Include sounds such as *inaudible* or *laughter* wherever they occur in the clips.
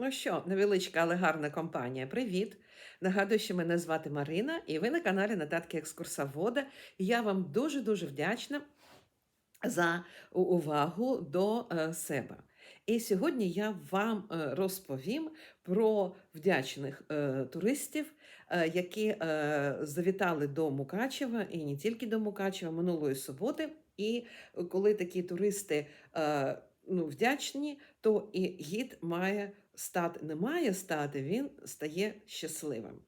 Ну що, невеличка, але гарна компанія. Привіт! Нагадую, що мене звати Марина, і ви на каналі Нотатки Екскурсовода. Я вам дуже-дуже вдячна за увагу до е, себе. І сьогодні я вам е, розповім про вдячних е, туристів, які завітали до Мукачева і не тільки до Мукачева минулої суботи. І коли такі туристи ну, вдячні, то і гід має стати, не має стати, він стає щасливим.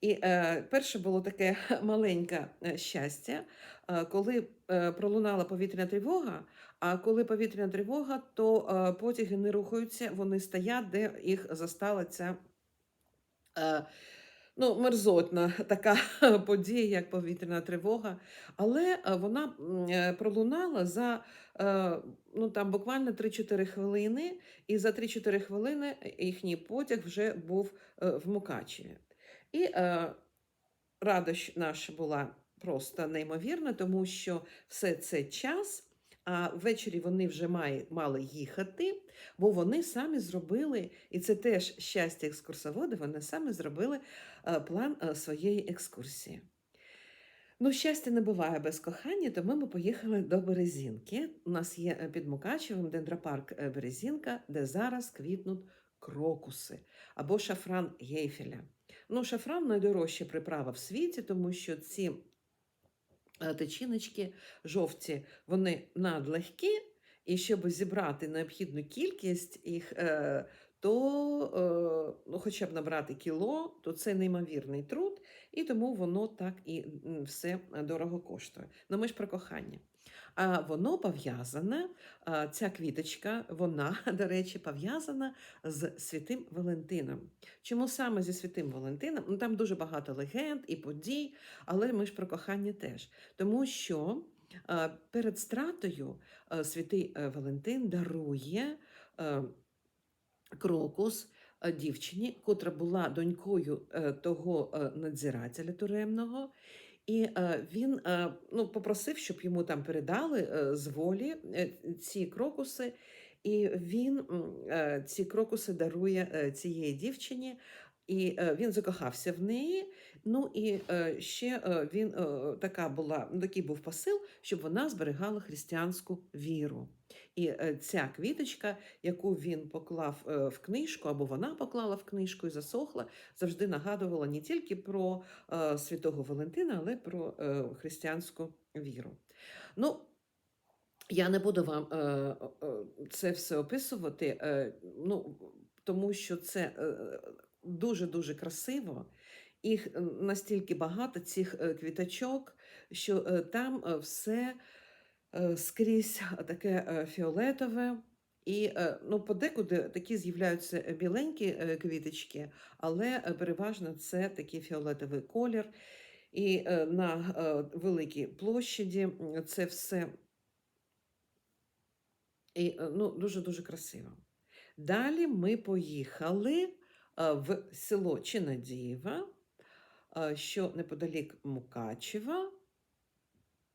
І е, перше було таке *laughs* маленьке е, щастя, е, коли е, пролунала повітряна тривога. А коли повітряна тривога, то е, потяги не рухаються, вони стоять, де їх застала ця е, ну, мерзотна *laughs* така подія, як повітряна тривога. Але е, вона е, пролунала за е, ну, там, буквально 3-4 хвилини, і за 3-4 хвилини їхній потяг вже був в Мукачеві. І радощ наша була просто неймовірна, тому що все це час, а ввечері вони вже мали їхати, бо вони самі зробили, і це теж щастя екскурсовода, вони самі зробили е, план е, своєї екскурсії. Ну, щастя не буває без кохання, тому ми поїхали до Березінки. У нас є е, під Мукачевим дендропарк Березінка, де зараз квітнуть крокуси або шафран гейфеля. Ну, шафран найдорожча приправа в світі, тому що ці тичиночки жовті, вони надлегкі, і щоб зібрати необхідну кількість їх, е, то е, ну, хоча б набрати кіло, то це неймовірний труд, і тому воно так і все дорого коштує. Ну ми ж про кохання. А воно пов'язане, ця квіточка, вона, *laughs* до речі, пов'язана з Святим Валентином. Чому саме зі Святим Валентином? Ну там дуже багато легенд і подій, але ми ж про кохання теж. Тому що перед стратою святий е, Валентин дарує е, крокус е, дівчині, котра була донькою е, того е, надзирателя туремного. І е, він е, ну, попросив, щоб йому там передали е, з волі ці крокуси, і він ці крокуси дарує цієї дівчині. І е, він закохався в неї. Ну і е, ще е, він така була, ну, такий був посил, щоб вона зберігала християнську віру. І ця квіточка, яку він поклав в книжку, або вона поклала в книжку і засохла, завжди нагадувала не тільки про святого Валентина, але про християнську віру. Ну, я не буду вам це все описувати, ну, тому що це дуже-дуже красиво. Їх е, настільки багато, цих е, квіточок, що е, там все скрізь таке фіолетове. І ну, подекуди такі з'являються біленькі квіточки, але переважно це такий фіолетовий колір. І на великій площаді це все і, ну, дуже-дуже красиво. Далі ми поїхали в село Чинадієва, е, що неподалік Мукачева.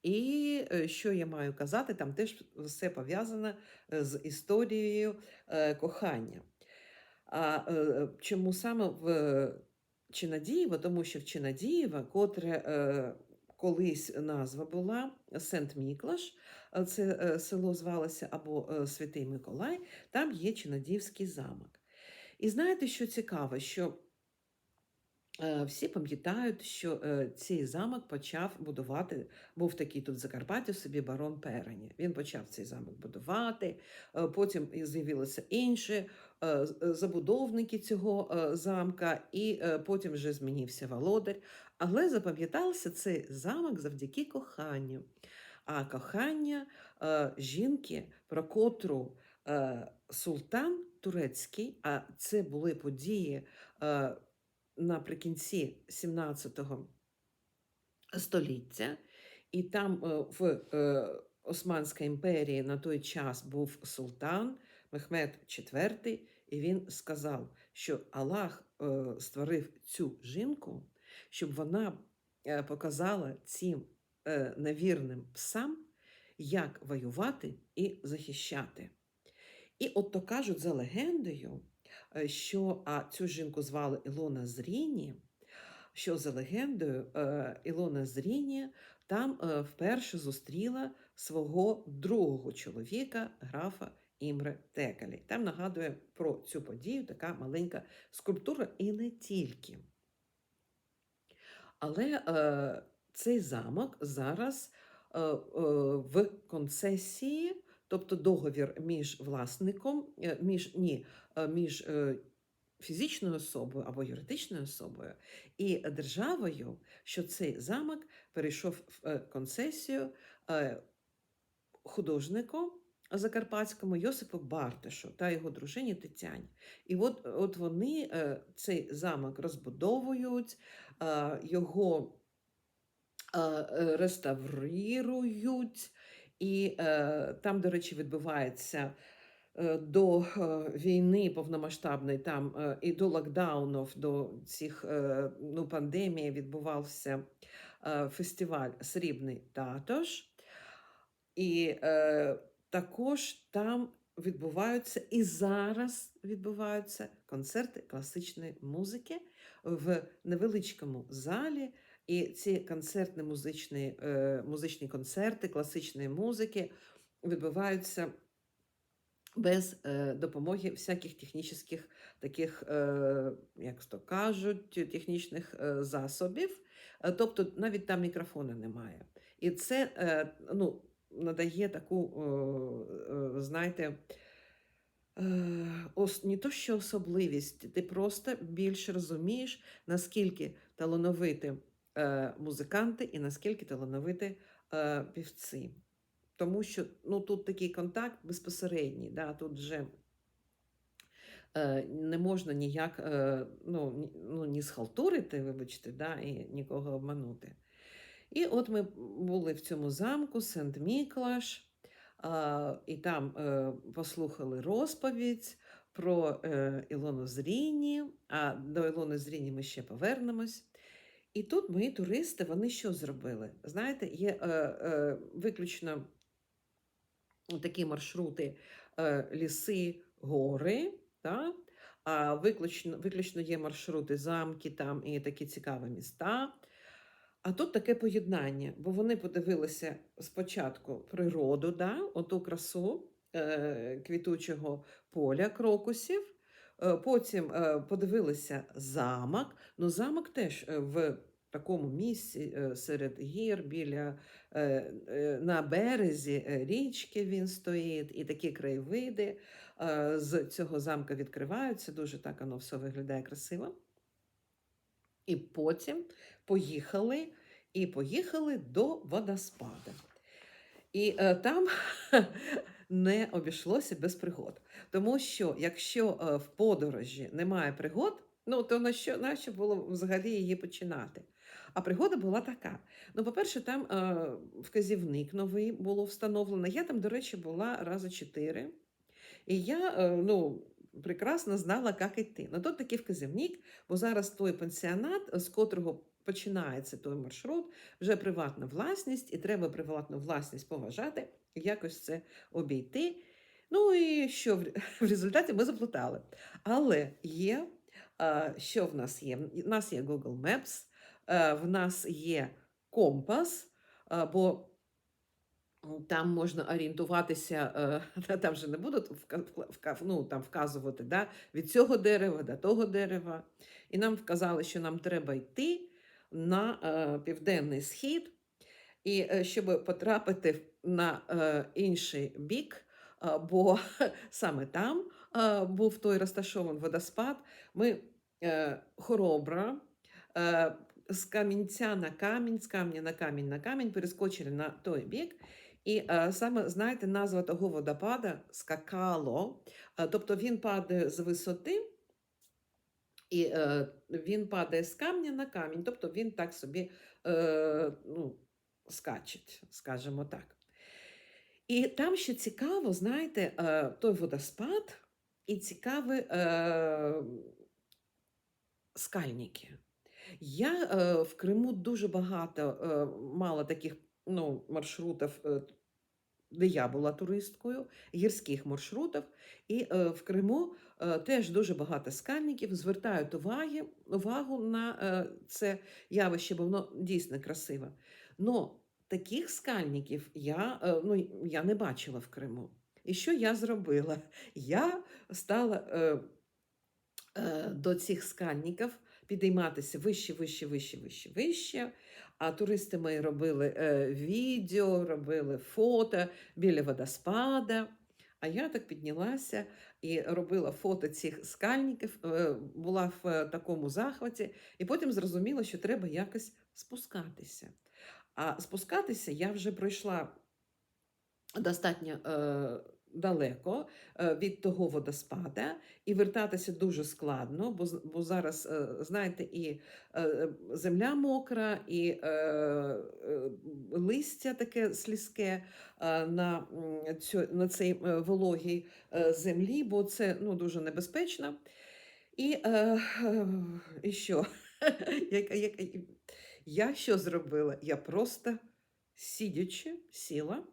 І е, що я маю казати, там теж все пов'язане е, з історією е, кохання. А е, чому саме в е, Чинадієво? Тому що в Чинадієва, котре е, колись назва була Сент Міклаш, е, це е, село звалося або е, Святий Миколай, там є Чинадіївський замок. І знаєте, що цікаво, що Е, Всі пам'ятають, що е, цей замок почав будувати, був такий тут в Закарпатті собі барон Перені. Він почав цей замок будувати, е, потім з'явилися інші е, е, забудовники цього замка, і потім вже змінився володар. Але запам'ятався цей замок завдяки коханню. А кохання жінки, про котру султан турецький, а це були події. Е, наприкінці 17 століття, і там е, в е, Османській імперії на той час був султан Мехмед IV, і він сказав, що Аллах е, створив цю жінку, щоб вона е, показала цим е, невірним псам, як воювати і захищати. І от то кажуть за легендою, е, що а цю жінку звали Ілона Зріні, що за легендою, е, Ілона Зріні там е, вперше зустріла свого другого чоловіка, графа Імре Текелі. Там нагадує про цю подію така маленька скульптура, і не тільки. Але е, цей замок зараз е, е, в концесії, тобто договір між власником, е, між, ні, е, між е, фізичною особою або юридичною особою і державою, що цей замок перейшов в концесію художнику закарпатському Йосипу Бартишу та його дружині Тетяні. І от, от вони цей замок розбудовують, його реставрують, і е, там, до речі, відбувається е, до е, війни повномасштабної, там е, і до локдаунів, до цих е, ну, пандемії відбувався е, фестиваль Срібний Татош. І е, також там відбуваються і зараз відбуваються концерти класичної музики в невеличкому залі. І ці концертні музичні, е, музичні концерти класичної музики відбуваються без е, допомоги всяких технічних таких, е, як то кажуть, технічних засобів. Тобто навіть там мікрофона немає. І це ну, надає таку, знаєте, не то що особливість, ти просто більше розумієш, наскільки талановиті е, музиканти і наскільки талановиті е, півці. Тому що ну, тут такий контакт безпосередній, да, тут вже е, не можна ніяк е, ну, ну, ні схалтурити, вибачте, да, і нікого обманути. І от ми були в цьому замку Сент Міклаш, і там е, послухали розповідь про е, Ілону Зріні, а до Ілони Зріні ми ще повернемось. І тут мої туристи вони що зробили? Знаєте, є е, е, виключно такі маршрути е, ліси, гори, та? а виключно, виключно є маршрути замки там і такі цікаві міста. А тут таке поєднання, бо вони подивилися спочатку природу, да, оту красу е, квітучого поля крокусів, потім е, подивилися замок. Ну, замок теж е, в такому місці е, серед гір, біля, е, е, на березі е, річки він стоїть, і такі краєвиди е, з цього замка відкриваються. Дуже так воно все виглядає красиво. І потім поїхали і поїхали до водоспада. І е, там *laughs* не обійшлося без пригод. Тому що якщо е, в подорожі немає пригод, ну то на що, на що було взагалі її починати? А пригода була така. Ну, по-перше, там е, вказівник новий було встановлено. Я там, до речі, була рази чотири. І я е, ну, прекрасно знала, як йти. Ну, тут такий вказівник, бо зараз той пансіонат, з котрого починається той маршрут, вже приватна власність, і треба приватну власність поважати, якось це обійти. Ну і що в *laughs* результаті ми заплутали. Але є, що в нас є? В нас є Google Maps, е, в нас є компас, бо там можна орієнтуватися, е, *laughs* там же не будуть ну, там вказувати да, від цього дерева до того дерева. І нам вказали, що нам треба йти на е, південний схід, і е, щоб потрапити на е, інший бік, бо *laughs* саме там був той розташований водоспад, ми е, хоробро е, з камінця на камінь, з камня на камінь на камінь перескочили на той бік. І саме знаєте, назва того водопада скакало, тобто він падає з висоти, і е, він падає з камня на камінь, тобто він так собі е, ну, скачить, скажімо так. І там ще цікаво, знаєте, е, той водоспад і цікаві е, скальники. Я е, в Криму дуже багато е, мала таких ну, маршрутів е, де я була туристкою, гірських маршрутах. І е, в Криму е, теж дуже багато скальників звертають уваги, увагу на е, це явище, бо воно дійсно красиве. Но таких скальників я, е, ну, я не бачила в Криму. І що я зробила? *laughs* Я стала е, е, до цих скальників підійматися вище, вище, вище, вище, вище. А туристи мої робили е, відео, робили фото біля водоспада. А я так піднялася і робила фото цих скальників, була в такому захваті, і потім зрозуміла, що треба якось спускатися. А спускатися я вже пройшла достатньо е, далеко е, від того водоспада, і вертатися дуже складно, бо, бо зараз, е, знаєте, і е, земля мокра, і е, е, листя таке слізке е, на, цю, на цій е, вологій е, землі, бо це ну, дуже небезпечно. І, е, е, і що? *laughs* я що зробила? Я просто сидячи, сіла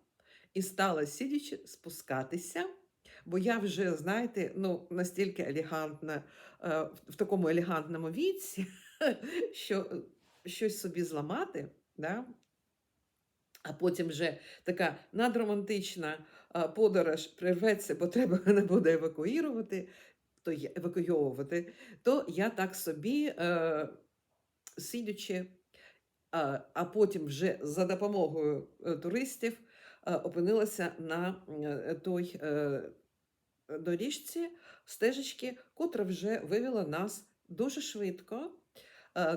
і стала сидячи спускатися. Бо я вже, знаєте, ну, настільки елегантна, е, в- такому елегантному віці, *laughs* що е, щось собі зламати, да? а потім вже така надромантична е, подорож прирветься, бо треба *laughs* мене буде евакуювати, то евакуйовувати, то я так собі, сидячи, а, потім вже за допомогою е, туристів е, опинилася на е, той доріжці стежечки, котра вже вивела нас дуже швидко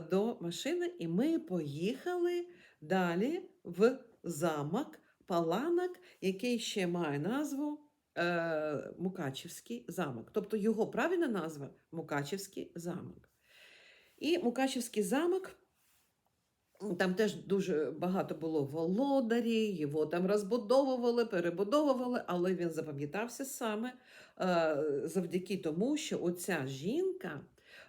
до машини, і ми поїхали далі в замок Паланок, який ще має назву Мукачівський замок. Тобто його правильна назва Мукачівський замок. І Мукачівський замок. Там теж дуже багато було володарів, його там розбудовували, перебудовували, але він запам'ятався саме е, завдяки тому, що оця жінка,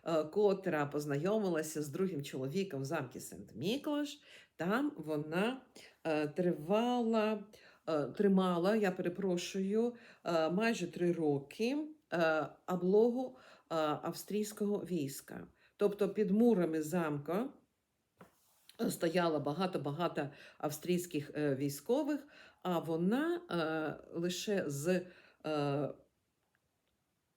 е, котра познайомилася з другим чоловіком в замку Сент-Міклаш, там вона е, тривала, тримала, я перепрошую, майже три роки облогу австрійського війська. Тобто під мурами замка стояло багато-багато австрійських е, військових, а вона е, лише з е,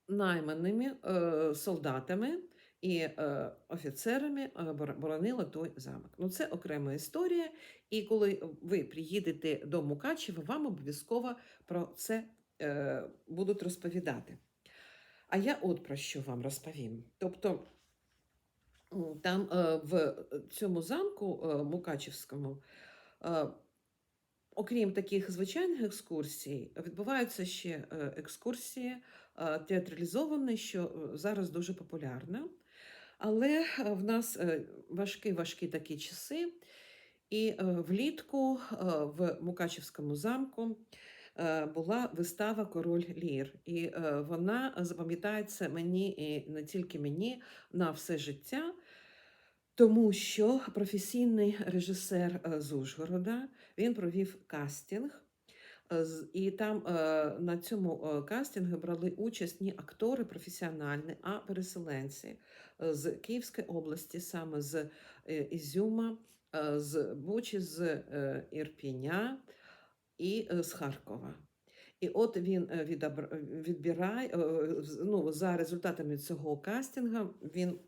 найманими е, солдатами і е, офіцерами е, боронила той замок. Ну, це окрема історія. І коли ви приїдете до Мукачева, вам обов'язково про це е, будуть розповідати. А я от про що вам розповім. Тобто, там е, в цьому замку е, Мукачівському, окрім таких звичайних екскурсій, відбуваються ще е, екскурсії е, театралізовані, що е, зараз дуже популярно. Але в нас е, важкі важкі такі часи, і влітку в Мукачівському замку була вистава Король Лір. І е, вона запам'ятається мені і не тільки мені на все життя. Тому що професійний режисер е, з Ужгорода він провів кастинг, е, і там е, на цьому е, кастингу брали участь не актори професіональні, а переселенці е, з Київської області, саме з е, Ізюма, е, з Бучі, з е, Ірпіня і е, з Харкова. І от він е, відобр- відбирає е, ну, за результатами цього кастингу, він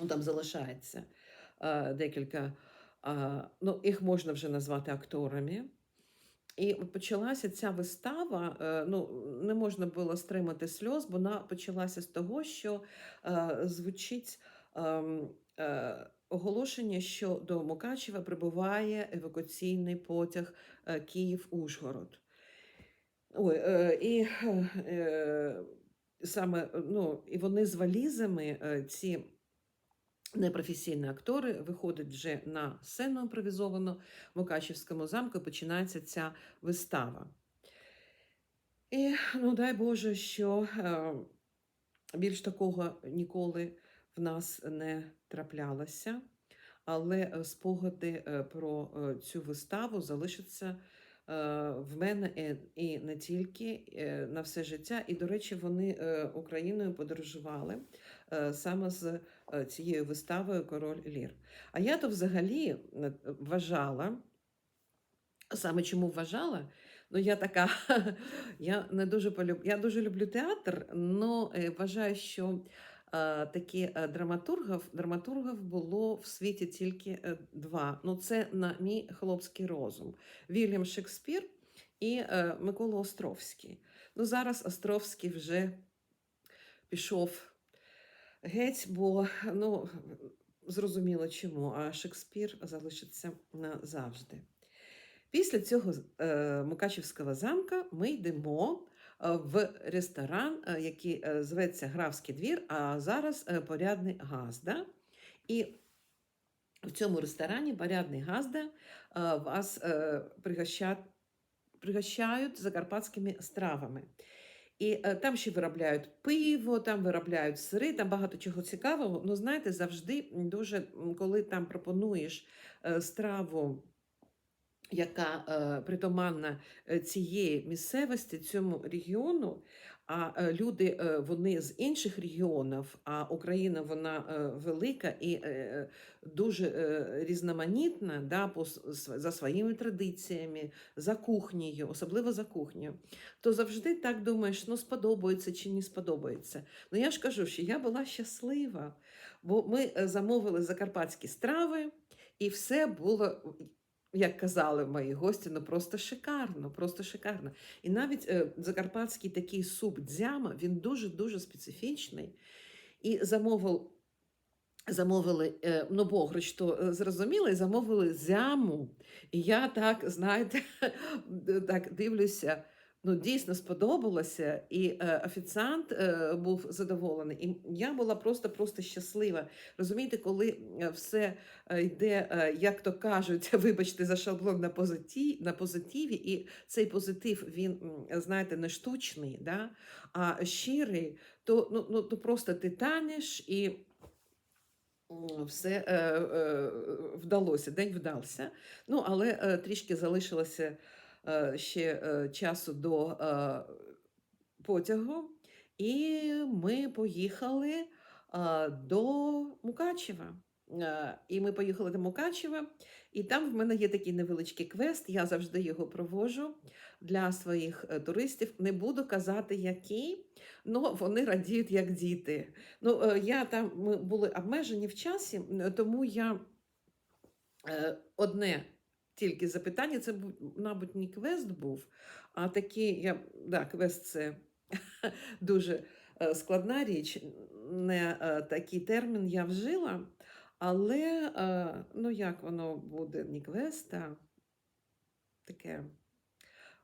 ну, там залишається е, декілька, е, ну, їх можна вже назвати акторами. І почалася ця вистава. е, Ну, не можна було стримати сльоз, бо вона почалася з того, що е, звучить ем, е, оголошення, що до Мукачева прибуває евакуаційний потяг е, Київ-Ужгород. Ой, е, і е, саме ну, і вони з валізами, ці непрофесійні актори, виходять вже на сцену імпровізовану в Мукачівському замку, і починається ця вистава. І ну дай Боже, що більш такого ніколи в нас не траплялося, але е, спогади е, про е, цю виставу залишаться в мене і, не тільки на все життя. І, до речі, вони Україною подорожували саме з цією виставою Король Лір. А я то взагалі вважала, саме чому вважала, ну я така, *laughs* я не дуже полюб... я дуже люблю театр, але вважаю, що такі е, драматургів, драматургів було в світі тільки е, два. Ну, це на мій хлопський розум. Вільям Шекспір і е, Микола Островський. Ну, зараз Островський вже пішов геть, бо ну, зрозуміло чому, а Шекспір залишиться назавжди. Після цього е, Мукачівського замка ми йдемо е, в ресторан, е, який е, зветься Графський двір, а зараз е, порядний газда. І в цьому ресторані порядний газда е, вас е, пригощають, закарпатськими стравами. І е, там ще виробляють пиво, там виробляють сири, там багато чого цікавого. Ну, знаєте, завжди дуже, коли там пропонуєш е, страву, яка е, притаманна е, цієї місцевості, цьому регіону, а е, люди е, вони з інших регіонів, а Україна вона велика і дуже різноманітна да, за своїми традиціями, за кухнею, особливо за кухнею, то завжди так думаєш, ну сподобається чи не сподобається. Ну я ж кажу, що я була щаслива, бо ми замовили закарпатські страви, і все було. Як казали мої гості, ну просто шикарно, просто шикарно. І навіть е, закарпатський такий суп дзяма, він дуже-дуже специфічний. І замовив, замовили, е, ну бограч, то е, зрозуміло, і замовили зяму. І я так, знаєте, *laughs* так дивлюся, ну дійсно сподобалося, і е, офіціант е, був задоволений. І я була просто-просто щаслива. Розумієте, коли е, все е, йде, е, як то кажуть, *laughs* вибачте за шаблон на позитиві, на позитиві, і цей позитив, він, знаєте, не штучний, да? а щирий, то, ну, ну, то просто ти танеш і. Все е, е, вдалося, день вдався. Ну, але е, трішки залишилося ще е, часу до е, потягу, і ми поїхали е, до Мукачева. Е, І ми поїхали до Мукачева, і там в мене є такий невеличкий квест. Я завжди його проводжу для своїх е, туристів. Не буду казати, який, але вони радіють як діти. Ну, е, я там ми були обмежені в часі, тому я е, одне тільки запитання. Це, мабуть, не квест був, а такий, я, да, квест це *laughs* дуже е, складна річ. Не е, такий термін я вжила, але е, ну як воно буде не квест, а таке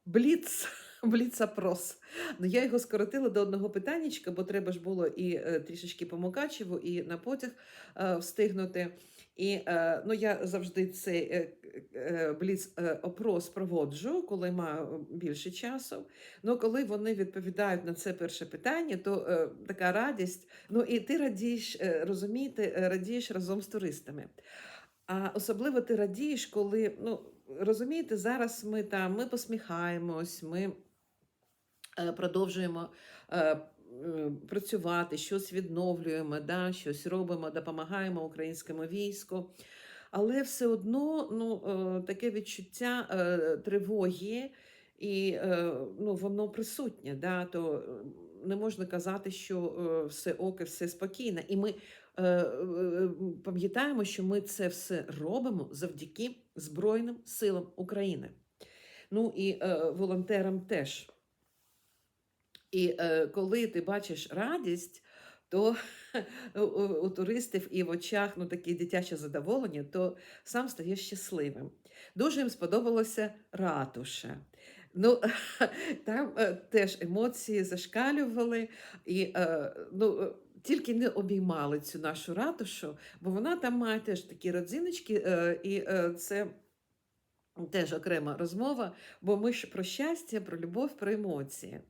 бліц. *laughs* Бліц-опрос. Ну, я його скоротила до одного питаннячка, бо треба ж було і е, трішечки по Мукачеву, і на потяг е, встигнути. І е, ну, я завжди цей бліц-опрос проводжу, коли маю більше часу. Ну, коли вони відповідають на це перше питання, то така радість. Ну і ти радієш, розумієте, радієш разом з туристами. А особливо ти радієш, коли, ну, розумієте, зараз ми там ми посміхаємось, ми продовжуємо е, е, працювати, щось відновлюємо, да, щось робимо, допомагаємо українському війську. Але все одно ну, е, таке відчуття е, тривоги, і е, ну, воно присутнє. Да, то е, не можна казати, що е, все ок і все спокійно. І ми е, е, пам'ятаємо, що ми це все робимо завдяки Збройним силам України. Ну і е, волонтерам теж. І е, коли ти бачиш радість, то *laughs* у, туристів і в очах ну, таке дитяче задоволення, то сам стаєш щасливим. Дуже їм сподобалося ратуша. Ну, *laughs* там е, теж емоції зашкалювали, і е, ну, е, тільки не обіймали цю нашу ратушу, бо вона там має теж такі родзиночки, е, і е, це теж окрема розмова, бо ми ж про щастя, про любов, про емоції.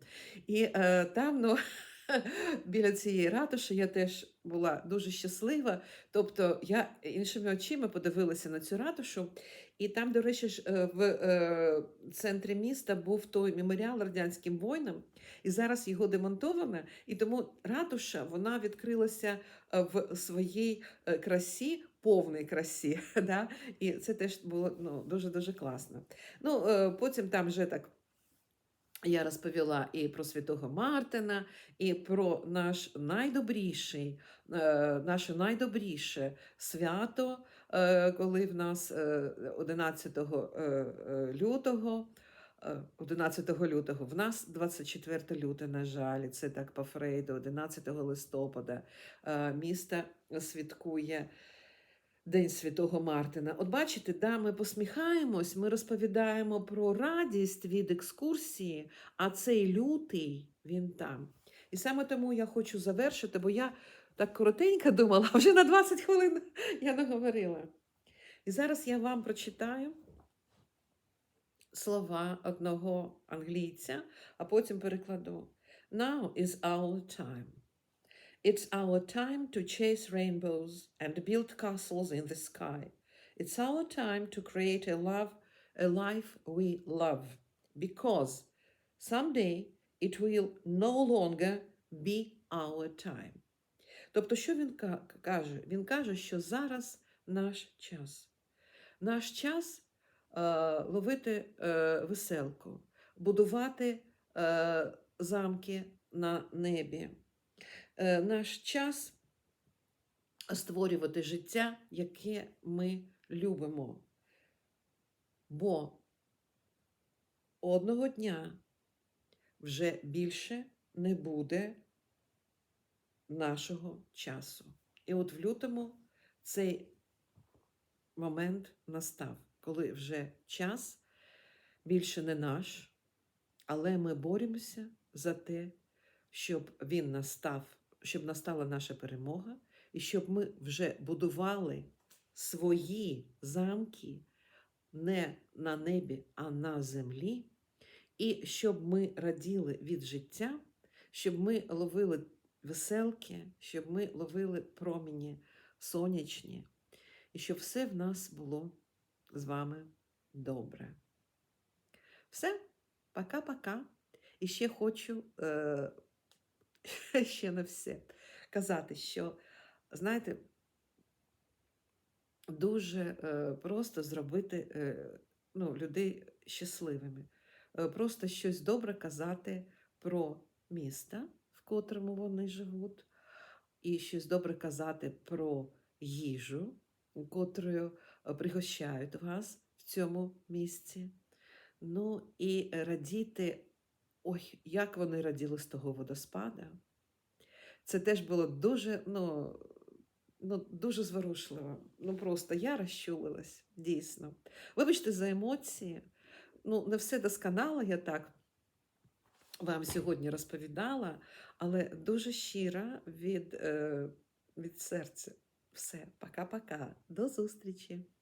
І е, там, ну, *laughs* біля цієї ратуші я теж була дуже щаслива. Тобто я іншими очима подивилася на цю ратушу, і там, до речі, ж е, в е, центрі міста був той меморіал радянським воїнам, і зараз його демонтовано. І тому ратуша вона відкрилася е, в своїй е, красі, повній красі. *laughs* Да? І це теж було ну, дуже дуже класно. Ну, е, потім там вже так. Я розповіла і про святого Мартина, і про наш найдобріший, е, наше найдобріше свято, е, коли в нас е, 11 е, е, лютого. е, 11 лютого, в нас 24 лютого, на жаль, це так по Фрейду, 11 листопада е, місто святкує День Святого Мартина. От бачите, да, ми посміхаємось, ми розповідаємо про радість від екскурсії, а цей лютий він там. І саме тому я хочу завершити, бо я так коротенько думала, *laughs* вже на 20 хвилин я не говорила. І зараз я вам прочитаю слова одного англійця, а потім перекладу. Now is our time. It's our time to chase rainbows and build castles in the sky. It's our time to create a love, a life we love, because someday it will no longer be our time. Тобто, що він каже? Він каже, що зараз наш час. Наш час е, ловити е, веселку, будувати е, замки на небі. Е, наш час створювати життя, яке ми любимо. Бо одного дня вже більше не буде нашого часу. І от в лютому цей момент настав, коли вже час більше не наш, але ми боремося за те, щоб він настав, щоб настала наша перемога, і щоб ми вже будували свої замки не на небі, а на землі, і щоб ми раділи від життя, щоб ми ловили веселки, щоб ми ловили промені сонячні, і щоб все в нас було з вами добре. Все, пока-пока. І ще хочу е, *laughs* ще не все казати, що, знаєте, дуже е, просто зробити е, ну, людей щасливими. Е, просто щось добре казати про місто, в котрому вони живуть, і щось добре казати про їжу, котрою пригощають вас в цьому місці. Ну і радіти, ой, як вони раділи з того водоспада. Це теж було дуже, ну, ну, дуже зворушливо. Ну просто я розчулилась, дійсно. Вибачте за емоції. Ну, не все досконало, я так вам сьогодні розповідала, але дуже щира від, е, від серця. Все, пока-пока. До зустрічі!